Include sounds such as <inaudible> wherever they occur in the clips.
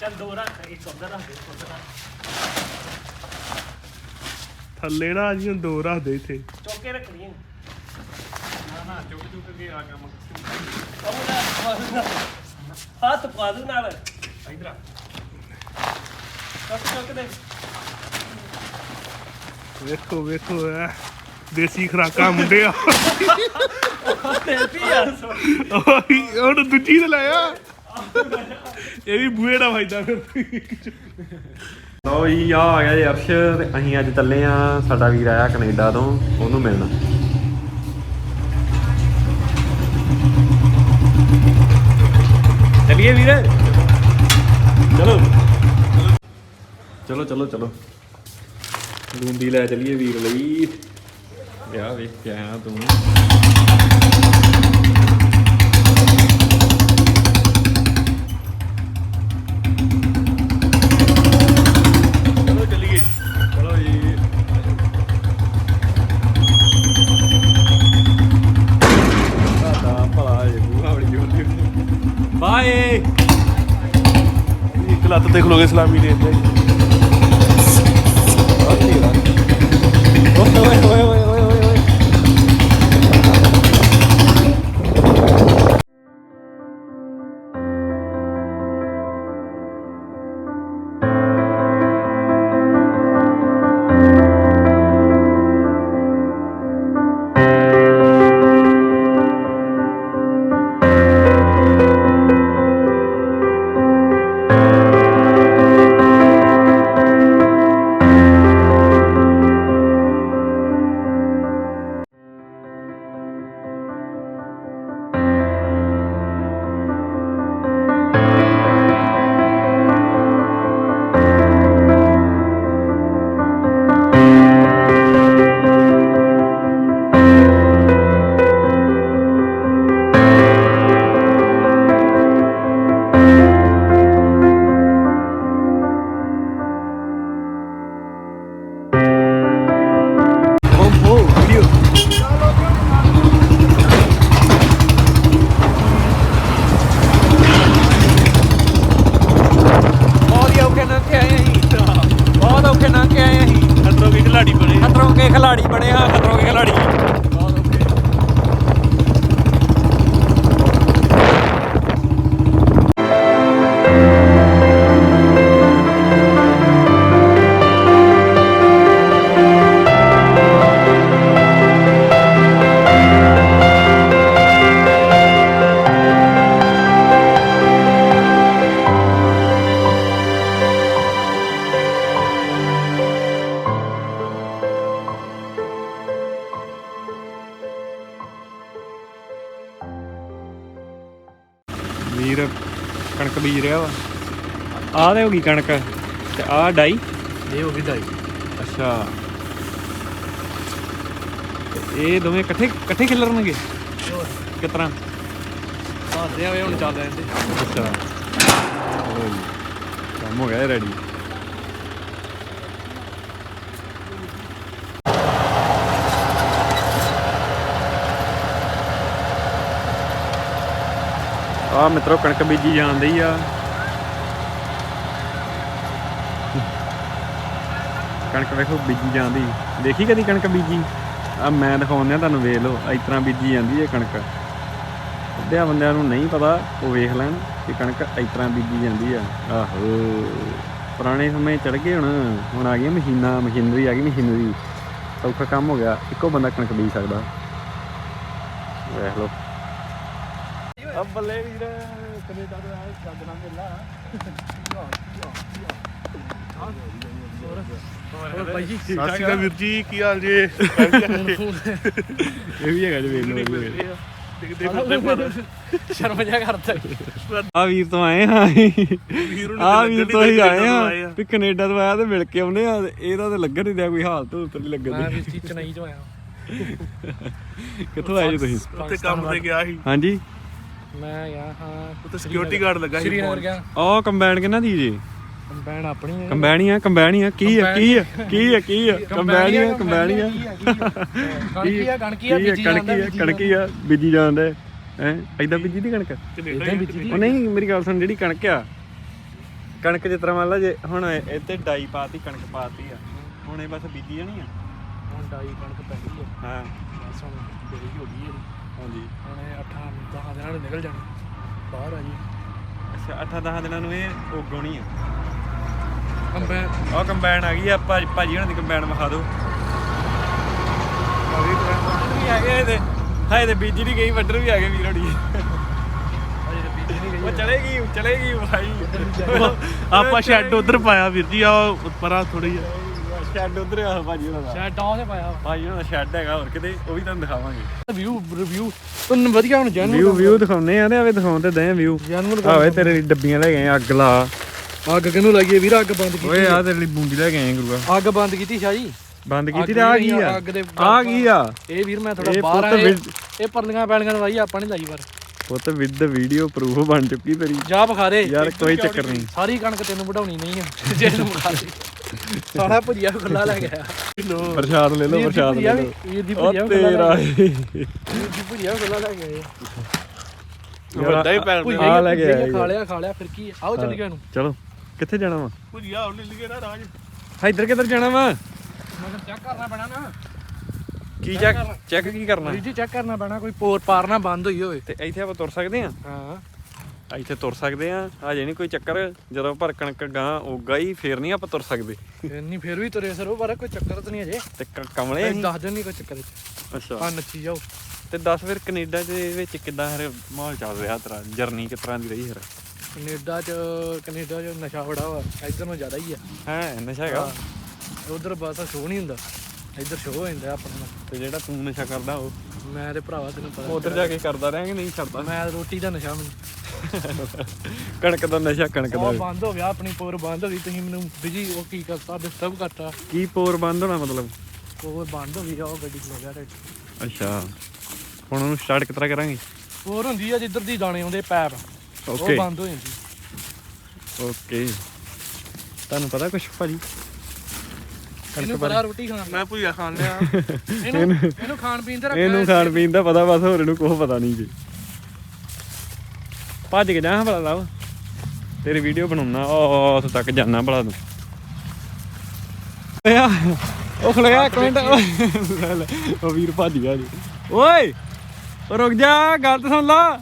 ਚੱਲ ਦੋ ਰੱਖ ਇੱਕ ਉਧਰ ਰੱਖ ਦੇ ਇੱਕ ਉੱਧਰ ਰੱਖ। ਥੱਲੇ ਨਾ ਜੀ ਹੁਣ ਦੋ ਰੱਖ ਦੇ ਇੱਥੇ। ਚੌਕੇ ਰੱਖਣੀ ਹੈ। ਨਾ ਨਾ ਚੁੱਕ ਚੁੱਕ ਕੇ ਆ ਕੰਮ। ਉਹਦਾ ਹੱਥ ਪਾ ਦੂ ਨਾਲ। ਇਧਰ ਆ। ਚੁੱਕ ਚੁੱਕ ਦੇ। ਵੇਖੋ ਵੇਖੋ ਐ। ਦੇਸੀ ਖਰਾਕਾਂ ਮੁੰਡਿਆ। ਤੇਰੀ ਆ। ਓਏ ਹੁਣ ਦੂਜੀ ਤੇ ਲਾਇਆ। ਇਹ ਵੀ ਬੂਹੇ ਦਾ ਫਾਇਦਾ ਫਿਰ। ਲਓ ਜੀ ਆ ਆ ਗਿਆ ਜੀ ਅਰਸ਼ ਤੇ ਅਸੀਂ ਅੱਜ ਚੱਲੇ ਆ ਸਾਡਾ ਵੀਰ ਆਇਆ ਕੈਨੇਡਾ ਤੋਂ ਉਹਨੂੰ ਮਿਲਣ। ਚਲਿਏ ਵੀਰ। ਚਲੋ। ਚਲੋ ਚਲੋ ਚਲੋ। ਗੁੰਦੀ ਲੈ ਚਲਿਏ ਵੀਰ ਲਈ। ਵਿਆਹ ਵੇਖ ਕੇ ਆਇਆ ਤੂੰ ਚਲੋ ਚੱਲੀਏ ਚਲੋ ਜੀ ਸਾਡਾ ਭਲਾ ਇਹ ਬੂਹਾ ਬੜੀ ਜੋਲੀ ਬਾਏ ਇੱਕ ਲੱਤ ਤੇ ਖਲੋਗੇ ਸਲਾਮੀ ਦੇ। ਇੱਥੇ ਓਏ ਆਹ ਤੇ ਹੋ ਗਈ ਕਣਕ ਤੇ ਆਹ ਡਾਈ? ਇਹ ਹੋ ਗਈ ਢਾਈ ਅੱਛਾ। ਤੇ ਇਹ ਦੋਵੇਂ ਇਕੱਠੇ ਇਕੱਠੇ ਖਿਲਰਨਗੇ ਹੁਣ ਚੱਲ ਰਹੇ ਅੱਛਾ। ਚਲੋ ਜੀ ਕੰਮ ਹੋ ਗਿਆ ਰੈਡੀ ਆ ਮਿੱਤਰੋ ਕਣਕ ਬੀਜੀ ਜਾਂਦੀ ਆ। ਕਣਕ ਵੇਖੋ ਬੀਜੀ ਜਾਂਦੀ। ਦੇਖੀ ਕਦੀ ਕਣਕ ਬੀਜੀ? ਆ ਮੈਂ ਦਿਖਾਉਂਦਾ ਤੁਹਾਨੂੰ ਵੇਖ ਲਓ, ਇਸ ਤਰ੍ਹਾਂ ਬੀਜੀ ਜਾਂਦੀ ਹੈ ਕਣਕ। ਅੱਧਿਆਂ ਬੰਦਿਆਂ ਨੂੰ ਨਹੀਂ ਪਤਾ, ਉਹ ਵੇਖ ਲੈਣ ਕਿ ਕਣਕ ਇਸ ਤਰ੍ਹਾਂ ਬੀਜੀ ਜਾਂਦੀ ਆ। ਆਹੋ, ਪੁਰਾਣੇ ਸਮੇਂ ਚੜ ਗਏ ਹੁਣ ਹੁਣ ਆ ਗਈਆਂ ਮਸ਼ੀਨਾਂ, ਮਸ਼ੀਨਰੀ ਆ ਗਈ ਮਸ਼ੀਨਰੀ। ਸੌਖਾ ਕੰਮ ਹੋ ਗਿਆ, ਇੱਕੋ ਬੰਦਾ ਕਣਕ ਬੀਜ ਸਕਦਾ। ਵੇਖ ਲਓ। ਆ ਬੱਲੇ ਵੀਰ ਕੈਨੇਡਾ ਤੋਂ ਆਇਆ ਜੱਜਣਾ ਮੇਲਾ ਹੋਰ ਬਾਈ ਜੀ ਸਤਿ ਸ਼੍ਰੀ ਅਕਾਲ ਵੀਰ ਜੀ ਕੀ ਹਾਲ ਜੇ? ਇਹ ਵੀ ਹੈਗਾ ਜੀ ਵੇਖ ਲਓ ਇਹ ਵੀ ਹੈਗਾ। ਦੇਖਦੇ ਫਿਰਦੇ ਪਰ ਸ਼ਰਮ ਜਿਹਾ ਕਰਦਾ ਆ ਵੀਰ ਤੋਂ ਆਏ ਹਾਂ ਵੀਰ ਨੂੰ ਆ ਲੱਗਣ ਵੀਰ ਨੀ ਤੋਂ ਹੀ ਦਿਆ ਆਏ ਕੈਨੇਡਾ ਤੋਂ। ਵੀ ਕੈਨੇਡਾ ਤੋਂ ਆਇਆ ਤੇ ਮਿਲ ਕੇ ਆਉਨੇ ਆ ਤੇ ਇਹਦਾ ਤੇ ਲੱਗਣ ਨਹੀਂ ਦਿਆ ਕੋਈ ਹਾਲਤ ਹੂਲਤ ਨਹੀਂ ਲੱਗਣ ਮੈਂ ਵੀ ਚੀਜ਼ ਚਨਾਈ ਆਇਆ। ਕਿੱਥੋਂ ਆਏ ਜੀ ਤੁਸੀਂ? ਉੱਥੇ ਕੰਮ ਤੇ ਗਿਆ ਸੀ। ਹਾਂਜੀ। ਮੈਂ ਗਿਆ ਹਾਂ ਉੱਥੇ ਸਿਕਿਉਰਿਟੀ ਗਾਰਡ ਲੱਗਾ ਸੀ। ਸ਼੍ਰੀਨਗਰ ਗਿਆ। ਉਹ ਕੰਬਾਈਨ ਕਿੰਨਾ ਦੀ ਜੀ? ਕੰਬਾਈਨ ਆਪਣੀ ਹੈ। ਕੰਬਾਈਨੀਆਂ ਕੰਬਾਈਨੀਆਂ ਕੀ ਆ ਕੀ ਆ ਕੀ ਆ ਕੀ ਆ ਕੰਬਾਈਨੀਆਂ ਕੰਬਾਈਨੀਆਂ ਕਣਕੀ ਆ ਕਣਕੀ ਆ ਕੀ ਆ ਬੀਜੀ ਜਾਂਦਾ ਕਣਕੀ ਆ ਕਣਕੀ ਆ ਬੀਜੀ ਜਾਂਦਾ ਹੈ। ਐਦਾਂ ਬੀਜੀ ਦੀ ਕਣਕ? ਹੀ ਬੀਜੀ ਦੀ। ਉਹ ਨਹੀਂ ਮੇਰੀ ਗੱਲ ਸੁਣ ਜਿਹੜੀ ਕਣਕ ਆ ਕਣਕ ਜਿਸ ਤਰ੍ਹਾਂ ਮੰਨ ਲਾ ਜੇ ਹੁਣ ਇੱਥੇ ਡਾਈ ਪਾਤੀ ਕਣਕ ਪਾਤੀ ਆ। ਹੁਣ ਇਹ ਬਸ ਬੀਜੀ ਜਾਣੀ ਆ। ਹੁਣ ਡਾਈ ਕਣਕ ਪੈ ਗਈ ਹੈ। ਹਾਂ ਬਸ ਹੁਣ ਹੋ ਗਈ ਹੈ ਹਾਂਜੀ। ਹੁਣ ਇਹ 8 10 ਦਿਨਾਂ ਨੂੰ ਨਿਕਲ ਜਾਣੀ। ਬਾਹਰ ਆ ਜੀ। ਅੱਛਾ 8-10 ਦਿਨਾਂ ਨੂੰ ਇਹ ਉਗਣੀ ਆ। ਕੰਬੈ ਉਹ ਕੰਬਾਈਨ ਆ ਗਈ ਆ ਭਾਜੀ ਭਾਜੀ ਉਹਨਾਂ ਦੀ ਕੰਬਾਈਨ ਵਿਖਾ ਦਿਓ। ਵੀ ਆ ਗਏ ਇਹਦੇ ਹਾਏ ਤੇ ਬੀਜੀ ਨਹੀਂ ਗਈ ਵੱਢਣ ਵੀ ਆ ਗਏ ਵੀਰ ਹੋਣੀ। ਉਹ ਚਲੇਗੀ ਚਲੇਗੀ ਭਾਈ। ਆਪਾਂ ਸ਼ੈੱਡ ਉਧਰ ਪਾਇਆ ਵੀਰ ਜੀ ਆ ਪਰਾਂ ਥੋੜੀ ਸ਼ੈੱਡ ਉਧਰ ਆ ਭਾਜੀ ਉਹਨਾਂ ਦਾ ਡਾਉਂ ਤੇ ਪਾਇਆ। ਭਾਜੀ ਉਹਨਾਂ ਦਾ ਸ਼ੈੱਡ ਹੈਗਾ ਹੋਰ ਕਿਤੇ ਉਹ ਵੀ ਤੁਹਾਨੂੰ ਦਿਖਾਵਾਂਗੇ। ਵਿਊ ਰਿਵਿਊ ਤੁਹਾਨੂੰ ਵਧੀਆ ਹੁਣ ਜੈਨੂਅਲ ਵਿਊ ਵਿਊ ਦਿਖਾਉਨੇ ਆ। ਤੇ ਆਵੇ ਦਿਖਾਉਣ ਤੇ ਦੇ ਵਿਊ ਜੈਨੂਅਲ ਆਵੇ ਤੇਰੇ ਲਈ ਡੱਬੀਆਂ ਲੈ ਗਏ ਆ, ਅੱਗ ਲਾ। ਅੱਗ ਕਿਨੂੰ ਲੱਗੀ ਵੀਰ? ਅੱਗ ਬੰਦ ਕੀਤੀ ਓਏ ਆ। ਤੇਰੇ ਲਈ ਬੂੰਦੀ ਲੈ ਗਏ ਆ ਗੁਰੂਆ। ਅੱਗ ਬੰਦ ਕੀਤੀ ਸ਼ਾਹੀ। ਬੰਦ ਕੀਤੀ ਤੇ ਆ ਕੀ ਆ। ਆ ਕੀ ਆ। ਇਹ ਵੀਰ ਮੈਂ ਥੋੜਾ ਬਾਹਰ ਵਿਦ- ਇਹ ਪਰਲੀਆਂ ਪੈਲੀਆਂ ਦਵਾਈ ਆਪਾਂ ਨਹੀਂ ਲਾਈ ਪਰ। ਪੁੱਤ ਵਿਦ ਵੀਡੀਓ ਪ੍ਰੂਫ ਬਣ ਚੁੱਕੀ ਤੇਰੀ। ਜਾ ਬਖਾਰੇ ਯਾਰ ਕੋਈ ਚੱਕਰ ਨਹੀਂ। ਸਾਰੀ ਕਣਕ ਤੈਨੂੰ ਵਢਾਉਣੀ ਨਹੀਂ ਆ। ਜੇ ਤੂੰ ਬਖਾ ਦੇ। ਸਾਰਾ ਭੁਜੀਆ ਖੁੱਲਾ ਲੈ ਗਿਆ। ਪ੍ਰਸ਼ਾਦ ਲੈ ਲਓ ਪ੍ਰਸ਼ਾਦ ਲੈ ਲਓ। ਵੀਰ ਦੀ ਭੁਜੀਆ ਖੁੱਲਾ ਤੇਰਾ ਲੈ ਗਿਆ। ਵੀਰ ਦੀ ਭੁਜੀਆ ਖੁੱਲਾ ਲੈ ਗਿਆ ਵੱਡਾ ਹੀ ਪੈਣ ਭੁਜੀਆ ਆ ਲੈ ਆਇਆ ਖਾ ਲਿਆ ਖਾ ਲਿਆ ਫਿਰ ਕੀ? ਆਓ ਚੱਲ ਗਿਆ ਨੂੰ ਚਲੋ ਕਿੱਥੇ ਜਾਣਾ ਵਾ? ਭੁਜੀਆ ਉਹਨੇ ਲਿਖੇ ਨਾ ਰਾਜ। ਇੱਧਰ ਕਿੱਧਰ ਜਾਣਾ ਵਾ? ਮਗਰ ਚੈੱਕ ਕਰਨਾ ਪੈਣਾ ਨਾ। ਕੀ ਚੈੱਕ ਚੈੱਕ ਕੀ ਕਰਨਾ? ਵੀਰ ਜੀ ਚੈੱਕ ਕਰਨਾ ਪੈਣਾ ਕੋਈ ਪੋਰ ਪਾਰ ਨਾ ਬੰਦ ਹੋਈ ਹੋਵੇ। ਤੇ ਇੱਥੇ ਆਪਾਂ ਤੁਰ ਸਕਦੇ ਆ ਹਾਂ। ਇੱਥੇ ਤੁਰ ਸਕਦੇ ਆ। ਹਜੇ ਨਹੀਂ ਕੋਈ ਚੱਕਰ। ਜਦੋਂ ਪਰ ਕਣਕ ਗਾਂ ਉਗਾ ਹੀ ਫੇਰ ਨਹੀਂ ਆਪਾਂ ਤੁਰ ਸਕਦੇ। ਇੰਨੀ ਫਿਰ ਵੀ ਤੁਰੇ ਸਰੋ ਪਰ ਕੋਈ ਚੱਕਰ ਤਾਂ ਨਹੀਂ ਅਜੇ। ਤੇ ਕਮਲੇ ਅਸੀਂ ਦੱਸ ਦਿਨ ਨਹੀਂ ਕੋਈ ਚੱਕਰ ਅੱਛਾ। ਆ ਨੱਚੀ ਜਾਓ। ਤੇ ਦੱਸ ਫਿਰ ਕੈਨੇਡਾ ਦੇ ਵਿੱਚ ਕਿੱਦਾਂ ਹਰ ਮਾਹੌਲ ਚੱਲ ਰਿਹਾ ਤੇਰਾ? ਜਰਨੀ ਕਿਸ ਤਰ੍ਹਾਂ ਦੀ ਰਹੀ ਫਿਰ? ਕੈਨੇਡਾ ਚ ਕੈਨੇਡਾ ਚ ਨਸ਼ਾ ਬੜਾ ਵਾ। ਇੱਧਰ ਨੂੰ ਜ਼ਿਆਦਾ ਹੀ ਆ। ਹੈ ਨਸ਼ਾ ਹੈਗਾ? ਉਧਰ ਬਸ ਸ਼ੋਅ ਨਹੀਂ ਹੁੰਦਾ। ਇੱਧਰ ਸ਼ੋਅ ਹੋ ਜਾਂਦਾ ਆਪਣਾ। ਤੇ ਜਿਹੜਾ ਤੂੰ ਨਸ਼ਾ ਕਰਦਾ ਉਹ? ਮੈਂ ਤੇ ਭਰਾਵਾ ਤੈਨੂੰ ਪਤਾ ਉਧਰ ਜਾ ਕੇ ਕਰਦਾ ਰਿਹਾ ਕਿ ਨਹੀਂ ਛੱਡਦਾ ਮੈਂ ਰੋਟੀ ਦਾ ਨਸ਼ਾ ਮੈਨੂੰ। ਕਣਕ ਦਾ ਨਸ਼ਾ ਕਣਕ ਦਾ। ਉਹ ਬੰਦ ਹੋ ਗਿਆ ਆਪਣੀ ਪੋਰ ਬੰਦ ਹੋ ਗਈ ਤੁਸੀਂ ਮੈਨੂੰ ਬਿਜ਼ੀ ਉਹ ਕੀ ਕਰਤਾ ਡਿਸਟਰਬ ਕਰਤਾ ਕੀ ਪੋਰ ਬੰਦ ਹੋਣਾ ਮਤਲਬ? ਉਹ ਬੰਦ ਹੋ ਗਈ ਉਹ ਗੱਡੀ ਖਲੋ ਗਿਆ ਤੇ ਅੱਛਾ। ਹੁਣ ਉਹਨੂੰ ਸਟਾਰਟ ਕਿਸ ਤਰ੍ਹਾਂ ਕਰਾਂਗੇ? ਪੋਰ ਹੁੰਦੀ ਆ ਜਿੱਧਰ ਦੀ ਦਾਣੇ ਆਉਂਦੇ ਪੈਪ ਉਹ ਬੰਦ ਹੋ ਜਾਂਦੀ। ਓਕੇ ਤੁਹਾਨੂੰ ਪਤਾ ਕੁਛ ਭਾਜੀ? ਇਹਨੂੰ ਪਤਾ ਰੋਟੀ ਖਾਣ ਮੈਂ ਭੁਜੀਆ ਖਾਣ ਲਿਆ। <laughs> ਇਹਨੂੰ ਇਹਨੂੰ ਖਾਣ ਪੀਣ ਤੇ ਰੱਖਿਆ ਇਹਨੂੰ ਖਾਣ ਪੀਣ ਦਾ ਪਤਾ ਬਸ ਹੋਰ ਇਹਨੂੰ ਕੁਝ ਪਤਾ ਨਹੀਂ ਜੀ। ਭੱਜ ਕੇ ਜਾ ਭਲਾ ਲਾਓ। ਤੇਰੀ ਵੀਡੀਓ ਬਣਾਉਣਾ। ਉਹ ਉੱਥੇ ਤੱਕ ਜਾਣਾ ਭਲਾ ਤੂੰ। ਓਏ ਆ, ਉਹ ਖੜਿਆ ਇੱਕ ਮਿੰਟ। ਲੈ ਲੈ, ਉਹ ਵੀਰ ਭੱਜ ਗਿਆ ਜੀ। ਓਏ ਉਹ ਰੁਕ ਜਾ ਗੱਲ ਤਾਂ ਸੁਣ ਲਾ।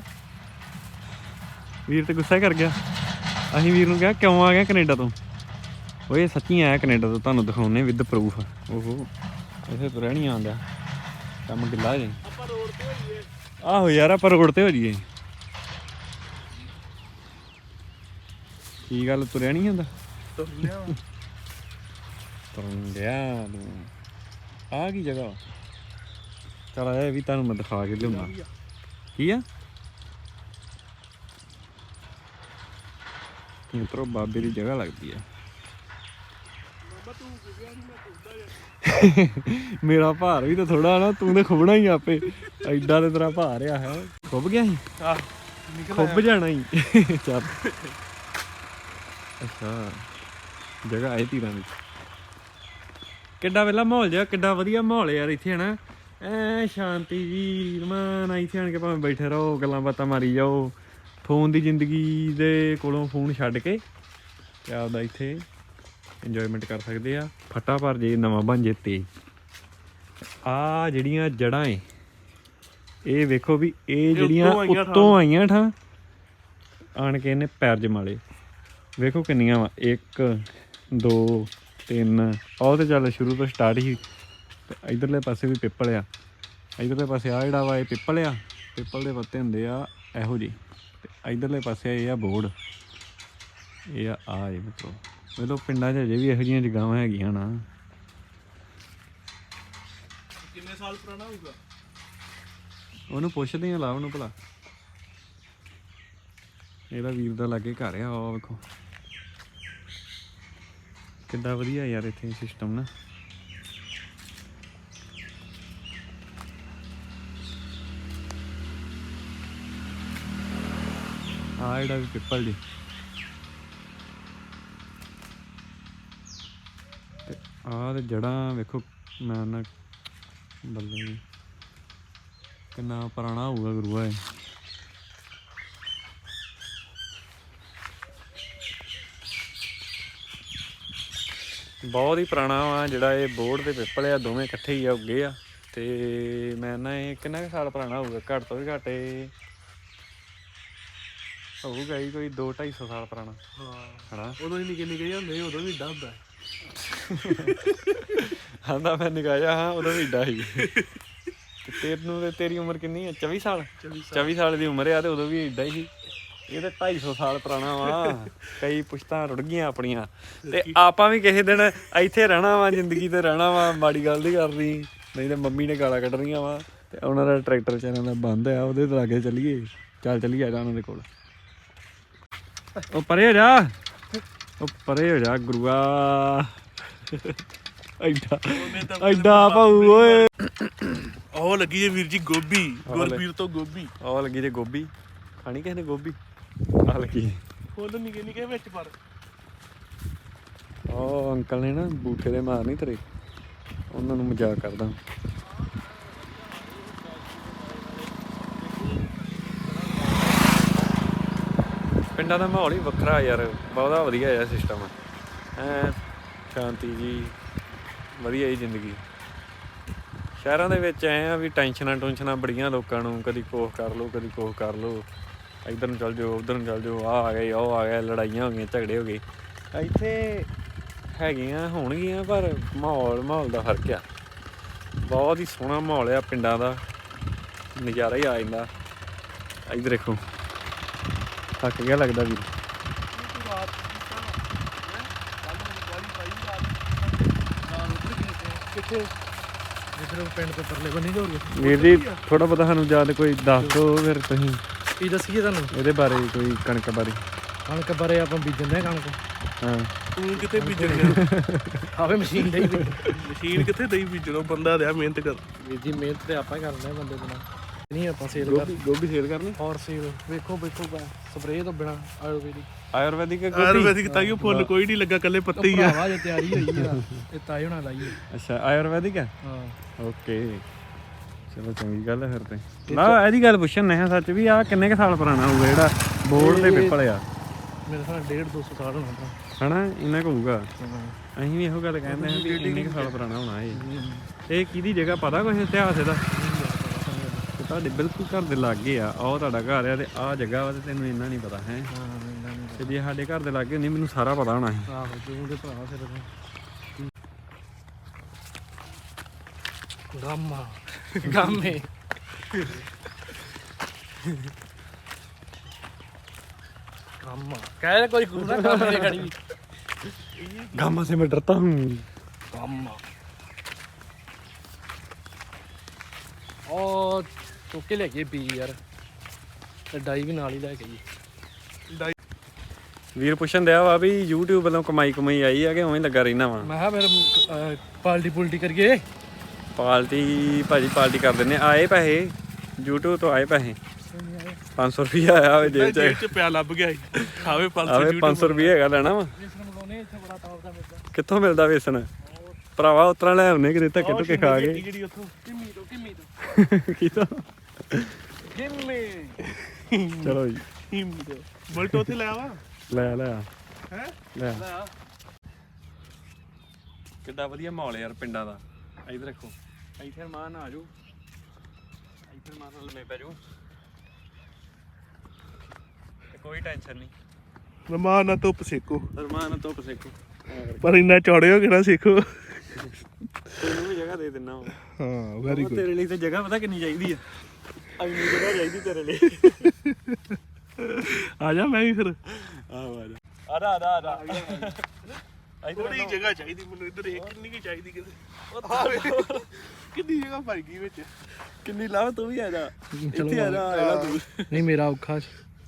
ਵੀਰ ਤੇ ਗੁੱਸਾ ਕਰ ਗਿਆ। ਅਸੀਂ ਵੀਰ ਨੂੰ ਕਿਹਾ ਕਿਉਂ ਆ ਗਿਆ ਕੈਨੇਡਾ ਤੋਂ? ਓਏ ਸੱਚੀ ਆਇਆ ਕੈਨੇਡਾ ਤੋਂ ਤੁਹਾਨੂੰ ਦਿਖਾਉਣੇ ਵਿਦ ਪ੍ਰੂਫ ਓਹੋ। ਇਥੇ ਤੁਰਿਆ ਨਹੀਂ ਆਉਂਦਾ ਕੰਮ ਗਿੱਲਾ ਜੇ। ਆਹੋ ਯਾਰ ਆਪਾਂ ਰੋਡ ਤੇ ਹੋ ਜੀਏ ਕੀ ਗੱਲ ਤੁਰਿਆ ਨਹੀਂ ਹੁੰਦਾ ਤੁਰਨ ਗਿਆ ਤੂੰ ਆ ਕੀ ਜਗ੍ਹਾ ਚਲ ਇਹ ਵੀ ਤੁਹਾਨੂੰ ਮੈਂ ਦਿਖਾ ਕੇ ਲਿਆਉਣਾ ਕੀ ਆ? ਇਹ ਤਰੋ ਬਾਬੇ ਦੀ ਜਗ੍ਹਾ ਲੱਗਦੀ ਆ। <laughs> ਮੇਰਾ ਭਾਰ ਵੀ ਤਾਂ ਥੋੜਾ ਨਾ ਤੂੰ ਤੇ ਖੁਬਣਾ ਹੀ ਆਪੇ। ਐਡਾ ਤੇ ਤੇਰਾ ਭਾਰ ਆ ਹੈ। ਖੁੱਬ ਗਿਆ ਸੀ? ਆ ਖੁੱਬ ਜਾਣਾ ਹੀ <laughs> ਚੱਲ। ਅੱਛਾ। ਜਗ੍ਹਾ ਆਈ ਤੀਰਾਂ ਦੀ। ਕਿੱਡਾ ਵੇਲਾ ਮਾਹੌਲ ਜਿਹਾ ਕਿੱਡਾ ਵਧੀਆ ਮਾਹੌਲ ਯਾਰ ਇੱਥੇ ਹਨਾ। ਐ ਸ਼ਾਂਤੀ ਜੀ ਰਮਾਨ ਇੱਥੇ ਆਣ ਕੇ ਭਾਵੇਂ ਬੈਠੇ ਰਹੋ ਗੱਲਾਂ ਬਾਤਾਂ ਮਾਰੀ ਜਾਓ। ਫੋਨ ਦੀ ਜ਼ਿੰਦਗੀ ਦੇ ਕੋਲੋਂ ਫੋਨ ਛੱਡ ਕੇ ਤੇ ਆਪਦਾ ਇੱਥੇ ਇੰਜੋਇਮੈਂਟ ਕਰ ਸਕਦੇ ਆ। ਫਟਾ ਪਰ ਜੇ ਨਵਾਂ ਬਣ ਜੇ ਤੇ। ਆ ਜਿਹੜੀਆਂ ਜੜਾਂ ਏ ਇਹ ਵੇਖੋ ਵੀ ਇਹ ਜਿਹੜੀਆਂ ਉੱਤੋਂ ਆਈਆਂ ਠਾਂ ਆਣ ਕੇ ਇਹਨੇ ਪੈਰ ਜਮਾਲੇ ਵੇਖੋ ਕਿੰਨੀਆਂ ਵਾ। 1 2 3 ਆਹ ਤੇ ਚੱਲ ਸ਼ੁਰੂ ਤੋਂ ਸਟਾਰਟ ਹੀ। ਇਧਰਲੇ ਪਾਸੇ ਵੀ ਪਿੱਪਲ ਆ। ਇਧਰਲੇ ਪਾਸੇ ਆ ਜਿਹੜਾ ਵਾ ਇਹ ਪਿੱਪਲ ਆ। ਪਿੱਪਲ ਦੇ ਪੱਤੇ ਹੁੰਦੇ ਆ ਇਹੋ ਜਿਹੇ। ਤੇ ਇਧਰਲੇ ਪਾਸੇ ਇਹ ਆ ਬੋੜ ਇਹ ਆ ਆ ਜੇ ਮਿੱਤਰੋ। ਵੇਲੋ ਪਿੰਡਾਂ 'ਚ ਅਜੇ ਵੀ ਇਹੋ ਜਿਹੀਆਂ ਜਗ੍ਹਾਵਾਂ ਹੈਗੀਆਂ ਨਾ। ਕਿੰਨੇ ਸਾਲ ਪੁਰਾਣਾ ਹੋਊਗਾ? ਉਹਨੂੰ ਪੁੱਛਦੇ ਆ ਲਾ ਉਹਨੂੰ ਭਲਾ। ਇਹਦਾ ਵੀਰ ਦਾ ਲਾਗੇ ਘਰ ਆ ਉਹ ਵੇਖੋ। ਕਿੱਡਾ ਵਧੀਆ ਯਾਰ ਇੱਥੇ ਸਿਸਟਮ ਨਾ। ਆ ਜਿਹੜਾ ਵੀ ਪਿੱਪਲ ਜੀ। ਆਹ ਤੇ ਜੜਾਂ ਵੇਖੋ ਮੈਂ ਨਾ ਬੱਲੇ। ਕਿੰਨਾ ਪੁਰਾਣਾ ਹੋਊਗਾ ਗੁਰੂਆ ਇਹ। ਬਹੁਤ ਹੀ ਪੁਰਾਣਾ ਵਾ ਜਿਹੜਾ ਇਹ ਬੋਰਡ ਦੇ ਪਿੱਪਲ ਆ ਦੋਵੇਂ ਇਕੱਠੇ ਹੀ ਆ ਉੱਗੇ ਆ। ਤੇ ਮੈਂ ਨਾ ਇਹ ਕਿੰਨਾ ਕੁ ਸਾਲ ਪੁਰਾਣਾ ਹੋਊਗਾ ਘੱਟ ਤੋਂ ਵੀ ਘੱਟ ਇਹ ਹੋਊਗਾ ਹੀ ਕੋਈ 2 250 ਸਾਲ ਪੁਰਾਣਾ। ਹਾਂ। ਹਨਾ? ਉਦੋਂ ਹੀ ਨਿੱਕੇ ਨਿੱਕੇ ਹੁੰਦੇ ਉਦੋਂ ਵੀ ਏਡਾ ਹੁੰਦਾ ਆਂਦਾ ਮੈਂ ਨਿਗਾਇਆ ਹਾਂ ਉਦੋਂ ਵੀ ਏਡਾ ਸੀ ਤੇ ਤੈਨੂੰ ਤੇ ਤੇਰੀ ਉਮਰ ਕਿੰਨੀ ਹੈ 24 ਸਾਲ? 24 ਸਾਲ। ਦੀ ਉਮਰ ਆ ਤੇ ਉਦੋਂ ਵੀ ਏਡਾ ਹੀ ਸੀ। ਇਹ ਤਾਂ 250 ਸਾਲ ਪੁਰਾਣਾ ਵਾ। ਕਈ ਪੁਸ਼ਤਾਂ ਰੁੜ ਗਈਆਂ ਆਪਣੀਆਂ। ਤੇ ਆਪਾਂ ਵੀ ਕਿਸੇ ਦਿਨ ਇੱਥੇ ਰਹਿਣਾ ਵਾ ਜ਼ਿੰਦਗੀ ਤੇ ਰਹਿਣਾ ਵਾ ਮਾੜੀ ਗੱਲ ਨਹੀਂ ਕਰਨੀ। ਨਹੀਂ ਤੇ ਮੰਮੀ ਨੇ ਗਾਲਾਂ ਕੱਢਣੀਆਂ ਵਾ। ਤੇ ਉਹਨਾਂ ਦਾ ਟਰੈਕਟਰ ਚੈਨਲ ਦਾ ਬੰਦ ਆ ਉਹਦੇ ਤੇ ਲਾਗੇ ਚੱਲੀਏ। ਚੱਲ ਚੱਲੀਏ ਆ ਜਾ ਉਹਨਾਂ ਦੇ ਕੋਲ। ਉਹ ਪਰੇ ਹੋ ਜਾ। ਉਹ ਪਰੇ ਹੋ ਜਾ ਗੁਰੂਆ। ਐਡਾ ਐਡਾ ਭਾਊ ਓਏ। ਉਹ ਲੱਗੀ ਜੇ ਵੀਰ ਜੀ ਗੋਭੀ ਗੁਰਪੀਰ ਤੋਂ ਗੋਭੀ। ਆਹ ਲੱਗੀ ਜੇ ਗੋਭੀ। ਖਾਣੀ ਕਿਸੇ ਨੇ ਗੋਭੀ? ਆ ਲੱਗੀ। ਫੁੱਲ ਨਿੱਕੇ ਨਿੱਕੇ ਵਿੱਚ ਪਰ। ਉਹ ਅੰਕਲ ਨੇ ਨਾ ਬੂਥੇ ਦੇ ਮਾਰ ਨਹੀਂ ਤੇਰੇ ਉਹਨਾਂ ਨੂੰ ਮਜ਼ਾਕ ਕਰਦਾ। ਪਿੰਡਾਂ ਦਾ ਮਾਹੌਲ ਹੀ ਵੱਖਰਾ ਯਾਰ। ਬਹੁਤਾ ਵਧੀਆ ਆ ਸਿਸਟਮ ਐ ਸ਼ਾਂਤੀ ਜੀ, ਵਧੀਆ ਹੀ ਜ਼ਿੰਦਗੀ। ਸ਼ਹਿਰਾਂ ਦੇ ਵਿੱਚ ਐ ਆ ਵੀ ਟੈਨਸ਼ਨਾਂ ਟੁਨਸ਼ਨਾਂ ਬੜੀਆਂ ਲੋਕਾਂ ਨੂੰ, ਕਦੀ ਕੋਹ ਕਰ ਲੋ ਕਦੀ ਕੋਹ ਕਰ ਲੋ ਇੱਧਰ ਨੂੰ ਚੱਲ ਜਾਓ, ਉੱਧਰ ਨੂੰ ਚੱਲ ਜਾਓ ਆ ਆ ਗਏ ਉਹ ਆ ਗਏ ਲੜਾਈਆਂ ਹੋ ਗਈਆਂ, ਝਗੜੇ ਹੋ ਗਏ। ਇੱਥੇ ਹੈਗੀਆਂ, ਹੋਣਗੀਆਂ, ਪਰ ਮਾਹੌਲ ਮਾਹੌਲ ਦਾ ਫ਼ਰਕ ਆ। ਬਹੁਤ ਹੀ ਸੋਹਣਾ ਮਾਹੌਲ ਆ ਪਿੰਡਾਂ ਦਾ, ਨਜ਼ਾਰਾ ਹੀ ਆ ਜਾਂਦਾ। ਇੱਧਰ ਦੇਖੋ, ਥੱਕ ਗਿਆ ਲੱਗਦਾ ਵੀਰ। ਕਿੱਥੇ ਇਧਰ ਪਿੰਡ ਤੇ ਪਰਲੇ ਬੰਨੀ ਜੋ ਵੀਰ ਜੀ ਥੋੜਾ ਬਹੁਤਾ ਸਾਨੂੰ ਯਾਦ ਕੋਈ ਦੱਸ ਦਿਓ ਫਿਰ ਤੁਸੀਂ। ਕੀ ਦੱਸੀਏ ਤੁਹਾਨੂੰ? ਇਹਦੇ ਬਾਰੇ ਕੋਈ ਕਣਕ ਬਾਰੇ। ਕਣਕ ਬਾਰੇ ਆਪਾਂ ਬੀਜਣ ਦੇ ਕਣਕ। ਹਾਂ। ਤੂੰ ਕਿੱਥੇ ਬੀਜਣਿਆ ਆਵੇ ਮਸ਼ੀਨ ਦੇ ਮਸ਼ੀਨ ਕਿੱਥੇ ਦਈ ਬੀਜਣੋ? ਬੰਦਾ ਦਿਆ ਮਿਹਨਤ ਕਰ। ਵੀਰ ਜੀ ਮਿਹਨਤ ਤੇ ਆਪਾਂ ਹੀ ਕਰਦੇ ਬੰਦੇ ਬਿਨਾ। ਨਹੀਂ ਆਪਾਂ ਸੇਲ ਕਰ ਗੋਭੀ ਗੋਭੀ ਸੇਲ ਕਰਨੀ? ਔਰ ਸੇਲ ਵੇਖੋ ਵੇਖੋ ਸਪਰੇਅ ਤੋਂ ਬਿਨਾ ਆਯੁਰਵੈਦਿਕ। ਆਯੁਰਵੈਦਿਕ ਗੋਭੀ? ਆਯੁਰਵੈਦਿਕ ਤਾਂ ਕਿ ਫੁੱਲ ਕੋਈ ਨਹੀਂ ਲੱਗਾ ਕੱਲੇ ਪੱਤੇ ਹੀ ਆ। ਭਰਾਵਾ ਜੇ ਤਿਆਰੀ ਹੋਈ ਆ ਇਹ ਤਾਏ ਹੋਣਾ ਲਾਈਏ। ਅੱਛਾ ਆਯੁਰਵੈਦਿਕ ਹੈ? ਹਾਂ। ਓਕੇ। ਚਲੋ ਚੰਗੀ ਗੱਲ ਹੈ ਫਿਰ ਤੇ। ਨਾ ਇਹਦੀ ਗੱਲ ਪੁੱਛਣ ਨੇ ਸੱਚ ਵੀ ਆ ਕਿੰਨੇ ਕ ਸਾਲ ਪੁਰਾਣਾ ਹੋਊਗਾ ਜਿਹੜਾ ਬੋਰਡ ਤੇ ਪਿੱਪਲ ਆ? ਮੇਰੇ ਸਾਹ 1.5 200 ਸਾਲ ਹੋਣਾ ਹਨਾ ਇੰਨਾ ਕੁ ਹੋਊਗਾ? ਹਾਂ। ਅਸੀਂ ਵੀ ਇਹੋ ਗੱਲ ਕਹਿੰਦੇ ਹਾਂ ਵੀ ਇੰਨੇ ਕੁ ਸਾਲ ਪੁਰਾਣਾ ਹੋਣਾ ਇਹ। ਇਹ ਕਿਹਦੀ ਜਗ੍ਹਾ ਪਤਾ ਕੁਛ ਇਤਿਹਾਸ ਇਹਦਾ? ਤੇ ਤੁਹਾਡੇ ਬਿਲਕੁਲ ਘਰ ਦੇ ਲਾਗੇ ਆ ਆਹ ਤੁਹਾਡਾ ਘਰ ਆ ਤੇ ਆਹ ਜਗ੍ਹਾ ਵਾ ਤੇ ਤੈਨੂੰ ਇੰਨਾ ਨਹੀਂ ਪਤਾ ਹੈ? ਹਾਂ ਇੰਨਾ ਨੀ ਤੇ ਜੇ ਸਾਡੇ ਘਰ ਦੇ ਲਾਗੇ ਹੁੰਦੀ ਮੈਨੂੰ ਸਾਰਾ ਪਤਾ ਹੋਣਾ ਸੀ। ਆਹੋ ਤੂੰ ਦੇ ਭਰਾ ਫਿਰ ਗਾਮਾ ਗਾਮੇ ਗਾਮਾ ਕਹਿ ਕੋਈ ਗੁਰੂ ਨਾ ਗਾਮੇ ਦੇ ਖੜੀ। ਗਾਮਾ ਸੇ ਮੈਂ ਡਰਤਾ ਹੂੰ। ਗਾਮਾ ਉਹ ਚੁੱਕ ਕੇ ਲੈ ਗਏ ਬੀ ਯਾਰ। ਤੇ ਡਾਈ ਵੀ ਨਾਲ ਹੀ ਲੈ ਗਈ ਵੀਰ ਪੁੱਛਣ ਦਿਆ ਵਾ ਵੀ YouTube ਵੱਲੋਂ ਕਮਾਈ ਕਮਾਈ ਆਈ ਆ ਕਿ ਉਵੇਂ ਲੱਗਾ ਰਹਿਣਾ ਵਾ? ਮੈਂ ਕਿਹਾ ਫਿਰ ਪਾਲਟੀ ਪੁਲਟੀ ਕਰੀਏ। ਪਾਲਟੀ ਭਾਜੀ ਪਾਲਟੀ ਕਰ ਦਿੰਨੇ ਆਏ ਪੈਸੇ? YouTube ਤੋਂ ਆਏ ਪੈਸੇ? 500 ਰੁਪਏ ਆਇਆ ਹੋਵੇ ਜੇਬ ਚ। ਜੇਬ ਚ ਪਿਆ ਲੱਭ ਗਿਆ ਸੀ। ਖਾਵੇ ਪਲਸ ਆਵੇ 500 ਰੁਪਏ ਹੈਗਾ ਲੈਣਾ ਵਾ। ਕਿੱਥੋਂ ਮਿਲਦਾ ਵੇਸਣ? ਭਰਾਵਾ ਉਤਰਾ ਲੈ ਆਉਨੇ ਕਿਤੇ ਧੱਕੇ ਧੁੱਕੇ ਖਾ ਕੇ। ਜਿਹੜੀ ਉੱਥੋਂ? ਕਿੰਮੀ ਤੋਂ ਕਿੰਮੀ ਤੋਂ ਕਿਤੋਂ ਕਿੰਮੀ ਚਲੋ ਜੀ। ਹਿੰਮ ਬੁਲਟ ਉੱਥੇ ਲੈ ਆਵਾ ਲੈ ਲੈ ਆ, ਹੈ? ਲੈ ਆ। ਕਿੱਡਾ ਵਧੀਆ ਮਾਹੌਲ ਯਾਰ ਪਿੰਡਾਂ ਦਾ। ਇੱਧਰ ਰੱਖੋ ਇੱਥੇ ਮਾਨ ਆ ਜਾਓ ਇੱਥੇ ਮਾਨ ਨਾਲ ਮੈਂ ਪੈ ਜਾਓ ਤੇ ਕੋਈ ਟੈਨਸ਼ਨ ਨਹੀਂ। ਰਮਾਨ ਨਾ ਧੁੱਪ ਸੇਕੋ। ਰਮਾਨ ਪਸੇਕੋ ਪਰ ਇੰਨਾ ਚੌੜੇ ਹੋ ਕੇ ਨਾ ਸੇਖੋ ਤੈਨੂੰ ਵੀ ਜਗ੍ਹਾ ਦੇ ਦਿੰਨਾ ਵਾ। ਹਾਂ ਵੈਰੀ ਉਹ ਤੇਰੇ ਲਈ ਤੇ ਜਗ੍ਹਾ ਪਤਾ ਕਿੰਨੀ ਚਾਹੀਦੀ ਆ। ਇੰਨੀ ਜਗ੍ਹਾ ਚਾਹੀਦੀ ਤੇਰੇ ਲਈ। ਆ ਜਾ ਮੈਂ ਵੀ ਫਿਰ। ਆ ਜਾ। ਆ ਜਾ ਆ ਜਾ ਥੋੜੀ ਜਗ੍ਹਾ ਚਾਹੀਦੀ ਮੈਨੂੰ ਇੱਧਰ ਇਹ ਕਿੰਨੀ ਕੀ ਚਾਹੀਦੀ ਕਿਤੇ? ਕਿੰਨੀ ਜਗ੍ਹਾ ਪਾਈ ਗਈ ਵਿੱਚ। ਕਿੰਨੀ ਲਾਭ ਤੂੰ ਵੀ ਆ ਜਾ। ਇੱਥੇ ਆ ਜਾ ਆ ਜਾ ਤੂੰ। ਨਹੀਂ ਮੇਰਾ ਔਖਾ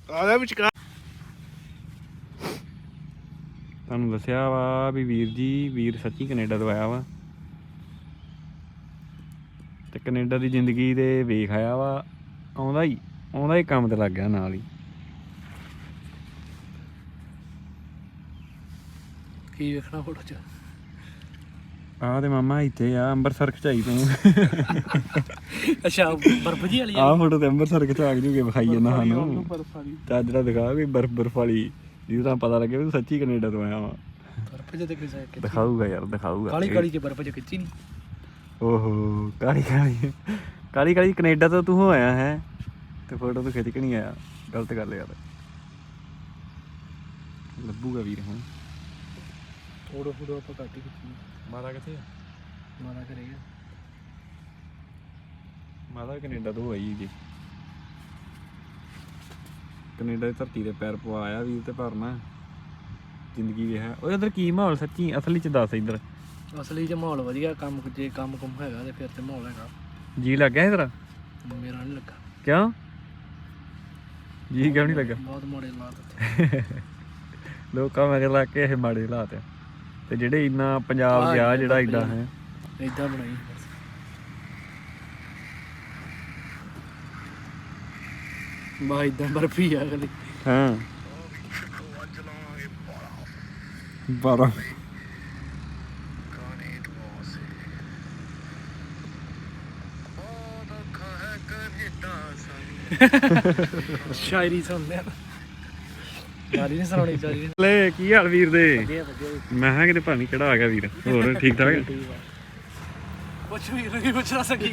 ਆ ਜਾ ਵਿਚਕਾਰ। ਤੁਹਾਨੂੰ ਦੱਸਿਆ ਵਾ ਵੀ ਵੀਰ ਜੀ ਵੀਰ ਸੱਚੀ ਕੈਨੇਡਾ ਤੋਂ ਆਇਆ ਵਾ। ਤੇ ਕੈਨੇਡਾ ਦੀ ਜ਼ਿੰਦਗੀ ਦੇ ਵੇਖ ਆਇਆ ਵਾ ਆਉਂਦਾ ਹੀ ਆਉਂਦਾ ਹੀ ਕੰਮ ਤੇ ਲੱਗ ਗਿਆ ਨਾਲ ਹੀ। ਕੀ ਵੇਖਣਾ ਫੋਟੋ ਚ? ਆਹ ਤੇ ਮਾਮਾ ਇੱਥੇ ਆ ਅੰਮ੍ਰਿਤਸਰ ਖਚਾਈ ਤੂੰ। ਅੱਛਾ ਬਰਫ ਜੀ ਵਾਲੀ ਆਹ ਫੋਟੋ ਤੇ ਅੰਮ੍ਰਿਤਸਰ ਖਚਾ ਕੇ ਜੂਗੇ ਵਿਖਾਈ ਜਾਂਦਾ ਸਾਨੂੰ। ਦਾ ਦਿਖਾ ਵੀ ਬਰਫ ਬਰਫ ਵਾਲੀ ਜਿਹਦਾ ਪਤਾ ਲੱਗੇ ਵੀ ਤੂੰ ਸੱਚੀ ਕੈਨੇਡਾ ਤੋਂ ਆਇਆ ਵਾ। ਬਰਫ ਚ ਤੇ ਕਿਸੇ ਦਿਖਾਊਗਾ ਯਾਰ ਦਿਖਾਊਗਾ। ਕਾਲੀ ਕਾਲੀ ਚ ਬਰਫ਼ ਚ ਖਿੱਚੀ ਨਹੀਂ ਓਹੋ ਕਾਲੀ ਕਾਲੀ ਕਾਲੀ ਕਾਲੀ ਕੈਨੇਡਾ ਤੋਂ ਤੂੰ ਆਇਆ ਹੈ ਤੇ ਫੋਟੋ ਤੋਂ ਖਿੱਚ ਕੇ ਨਹੀਂ ਆਇਆ। ਗਲਤ ਗੱਲ ਯਾਰ। ਲੱਭੂਗਾ ਵੀਰ ਹੁਣ। ਫੋਟੋ ਫੋਟੋ ਆਪਾਂ ਕੱਟ ਹੀ ਖਿੱਚੀ ਮਾਤਾ ਕਿੱਥੇ ਆ? ਮਾਰਾ ਕਰੇਗਾ ਮਾਤਾ ਕੈਨੇਡਾ ਤੋਂ ਆਈ ਜੀ। ਕੈਨੇਡਾ ਦੀ ਧਰਤੀ ਤੇ ਪੈਰ ਪਵਾਇਆ ਵੀਰ ਤੇ ਭਰਨਾ। ਜ਼ਿੰਦਗੀ ਵੇ ਹੈ ਓਏ ਉਧਰ ਕੀ ਮਾਹੌਲ ਸੱਚੀ? ਅਸਲੀ ਚ ਦੱਸ ਇੱਧਰ। ਅਸਲੀ ਚ ਮਾਹੌਲ ਵਧੀਆ ਕੰਮ ਜੇ ਕੰਮ ਕੁਮ ਹੈਗਾ ਤੇ ਫਿਰ ਤੇ ਮਾਹੌਲ ਹੈਗਾ। ਜੀ ਲੱਗ ਗਿਆ ਮੇਰਾ ਨਹੀਂ ਲੱਗਾ। ਕਿਉਂ? ਜੀ ਕਿਉਂ ਨਹੀਂ ਲੱਗਾ? ਬਹੁਤ ਮਾੜੇ ਹਾਲਾਤ ਉੱਥੇ। <laughs> ਲੋਕਾਂ ਮਗਰ ਲੱਗ ਕੇ ਇਹ ਮਾੜੇ ਹਾਲਾਤ ਆ। ਤੇ ਜਿਹੜੇ ਇੰਨਾ ਪੰਜਾਬ ਗਿਆ ਜਿਹੜਾ ਇਦਾਂ ਹੈ। ਇਦਾਂ ਬਣਾਈ। ਬਾ ਇਦਾਂ ਬਰਫੀ ਆ ਗਲੀ ਹਾਂ। 12 ਸ਼ਾਇਰੀ ਸੁਣਦੇ ਆ। ਯਾਰੀ ਨਹੀਂ ਸੁਣਾਉਣੀ ਚਾਹੀਦੀ। ਲੈ ਕੀ ਹਾਲ ਵੀਰ ਦੇ? ਵਧੀਆ ਵਧੀਆ ਮੈਂ ਹਾਂ ਕਿਤੇ ਭਾਣੀ ਕਿਹੜਾ ਆ ਗਿਆ ਵੀਰ। ਹੋਰ ਠੀਕ ਠਾਕ ਕੁਛ ਵੀ ਨਹੀਂ ਪੁੱਛਣਾ ਸਕੀ।